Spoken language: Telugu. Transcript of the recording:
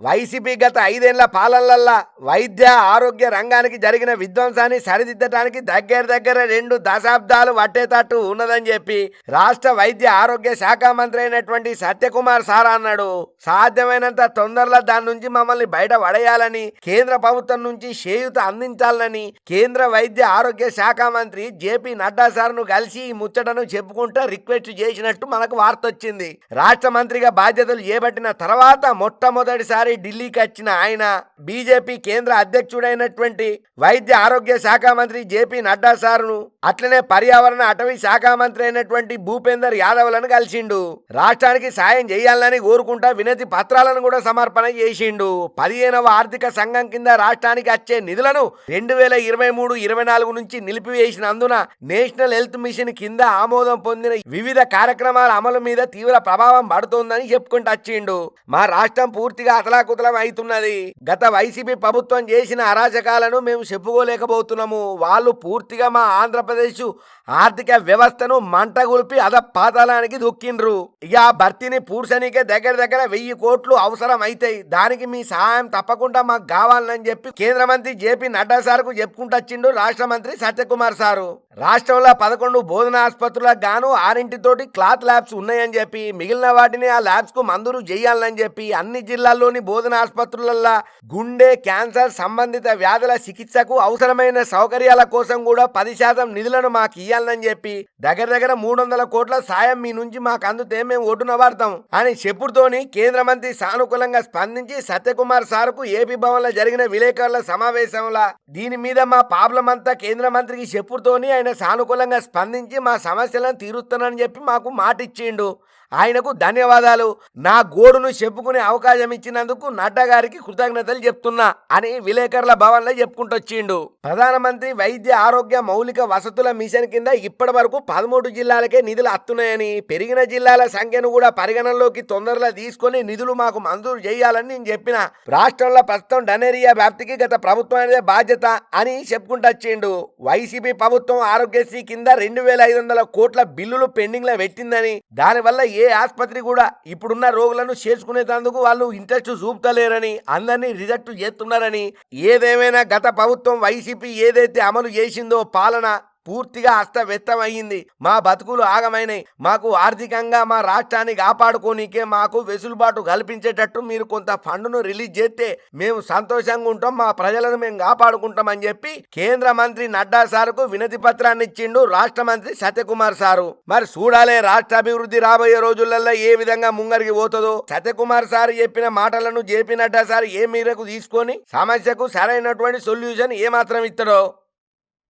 వైసీపీ గత ఐదేళ్ళ పాలనలల్లా వైద్య ఆరోగ్య రంగానికి జరిగిన విధ్వంసాన్ని సరిదిద్దటానికి దగ్గర దగ్గర రెండు దశాబ్దాలు పట్టేటట్టు ఉన్నదని చెప్పి రాష్ట్ర వైద్య ఆరోగ్య శాఖ మంత్రి అయినటువంటి సత్యకుమార్ సార్ అన్నాడు. సాధ్యమైనంత తొందరలో దాని నుంచి మమ్మల్ని బయట పడేయాలని కేంద్ర ప్రభుత్వం నుంచి చేయూత అందించాలని కేంద్ర వైద్య ఆరోగ్య శాఖ మంత్రి జేపీ నడ్డా సార్ను కలిసి ఈ ముచ్చటను చెప్పుకుంటూ రిక్వెస్ట్ చేసినట్టు మనకు వార్త వచ్చింది రాష్ట్ర మంత్రిగా బాధ్యతలు చేపట్టిన తర్వాత మొట్టమొదటిసారి ఢిల్లీకి వచ్చిన ఆయన బీజేపీ కేంద్ర అధ్యక్షుడైనటువంటి వైద్య ఆరోగ్య శాఖ మంత్రి జేపీ నడ్డా సార్ను అట్లనే పర్యావరణ అటవీ శాఖ మంత్రి అయినటువంటి భూపేందర్ యాదవ్లను కలిసిండు. రాష్ట్రానికి సాయం చేయాలని కోరుకుంటా వినతి పత్రాలను కూడా సమర్పణ చేసిండు. పదిహేనవ ఆర్థిక సంఘం కింద రాష్ట్రానికి వచ్చే నిధులను రెండు వేల ఇరవై మూడు ఇరవై నాలుగు నుంచి నిలిపివేసినందున నేషనల్ హెల్త్ మిషన్ కింద ఆమోదం పొందిన వివిధ కార్యక్రమాల అమలు మీద తీవ్ర ప్రభావం పడుతోందని చెప్పుకుంటూ వచ్చిండు. మా రాష్ట్రం పూర్తిగా అతలాకుతలం అవుతున్నది గత వైసీపీ ప్రభుత్వం చేసిన అరాచకాలను మేము చెప్పుకోలేకపోతున్నాము. వాళ్ళు పూర్తిగా మా ఆంధ్రప్రదేశ్ ఆర్థిక వ్యవస్థను మంట గొలిపి అద పాతాళానికి దొక్కిండ్రు. ఇక ఆ భర్తీని పూడ్చనికే దగ్గర దగ్గర వెయ్యి కోట్లు అవసరం అవుతాయి దానికి మీ సహాయం తప్పకుండా మాకు కావాలని చెప్పి కేంద్ర మంత్రి జేపీ నడ్డా సార్కు చెప్పుకుంటూ వచ్చిండు రాష్ట్ర మంత్రి సత్యకుమార్ సారు. రాష్ట్రంలో పదకొండు బోధన ఆసుపత్రులకు గాను ఆరింటితోటి క్లాత్ ల్యాబ్స్ ఉన్నాయని చెప్పి మిగిలిన వాటిని ఆ ల్యాబ్స్కు మందులు చేయాలని చెప్పి అన్ని జిల్లాల్లోని బోధనాసుపత్రులల్లా గుండె క్యాన్సర్ సంబంధిత వ్యాధుల చికిత్సకు అవసరమైన సౌకర్యాల కోసం కూడా పది శాతం నిధులను మాకు ఇయ్యాలని చెప్పి దగ్గర దగ్గర మూడు వందల కోట్ల సాయం మీ నుంచి మాకు అందుతే మేము ఒడ్డున పడతాం అని చెప్పుడుతోని కేంద్ర మంత్రి సానుకూలంగా స్పందించి సత్యకుమార్ సార్కు ఏపీ భవన్లో జరిగిన విలేకరుల సమావేశంలో దీని మీద మా ప్రాబ్లం అంతా కేంద్ర మంత్రికి చెప్పుడుతోని ఆయన సానుకూలంగా స్పందించి మా సమస్యలను తీరుస్తానని చెప్పి మాకు మాట ఇచ్చిండు ఆయనకు ధన్యవాదాలు. నా గోడును చెప్పుకునే అవకాశం ఇచ్చినందుకు నడ్డగారికి కృతజ్ఞతలు చెప్తున్నా అని విలేకరుల భవన్లో చెప్పుకుంటొచ్చిండు. ప్రధానమంత్రి వైద్య ఆరోగ్య మౌలిక వసతుల మిషన్ కింద ఇప్పటి వరకు పదమూడు జిల్లాలకే నిధులు అత్తున్నాయని పెరిగిన జిల్లాల సంఖ్యను కూడా పరిగణనలోకి తొందరలో తీసుకొని నిధులు మాకు మంజూరు చేయాలని నేను చెప్పిన. రాష్ట్రంలో ప్రస్తుతం డనేరియా వ్యాప్తికి గత ప్రభుత్వానిదే బాధ్యత అని చెప్పుకుంటూ వచ్చిండు వైసీపీ ప్రభుత్వం ఆరోగ్యశ్రీ కింద రెండు వేల ఐదు వందల కోట్ల బిల్లులు పెండింగ్లో పెట్టిందని దానివల్ల ఏ ఆసుపత్రి కూడా ఇప్పుడున్న రోగులను చేర్చుకునేటందుకు వాళ్ళు ఇంట్రెస్ట్ చూపుతలేరని అందరినీ రిజెక్ట్ చేస్తున్నారని ఏదేమైనా గత ప్రభుత్వం వైసీపీ ఏదైతే అమలు చేసిందో పాలన పూర్తిగా అస్తవ్యస్తమయ్యింది. మా బతుకులు ఆగమైనాయి. మాకు ఆర్థికంగా మా రాష్ట్రాన్ని కాపాడుకోనికే మాకు వెసులుబాటు కల్పించేటట్టు మీరు కొంత ఫండ్ను రిలీజ్ చేస్తే మేము సంతోషంగా ఉంటాం మా ప్రజలను మేము కాపాడుకుంటామని చెప్పి కేంద్ర మంత్రి నడ్డా సార్కు వినతి పత్రాన్ని ఇచ్చిండు రాష్ట్ర మంత్రి సత్యకుమార్ సారు. మరి చూడాలే రాష్ట్ర అభివృద్ధి రాబోయే రోజులలో ఏ విధంగా ముంగరికి పోతుందో. సత్యకుమార్ సార్ చెప్పిన మాటలను జేపీ నడ్డా సార్ ఏ మేరకు తీసుకొని సమస్యకు సరైనటువంటి సొల్యూషన్ ఏమాత్రం ఇస్తాడో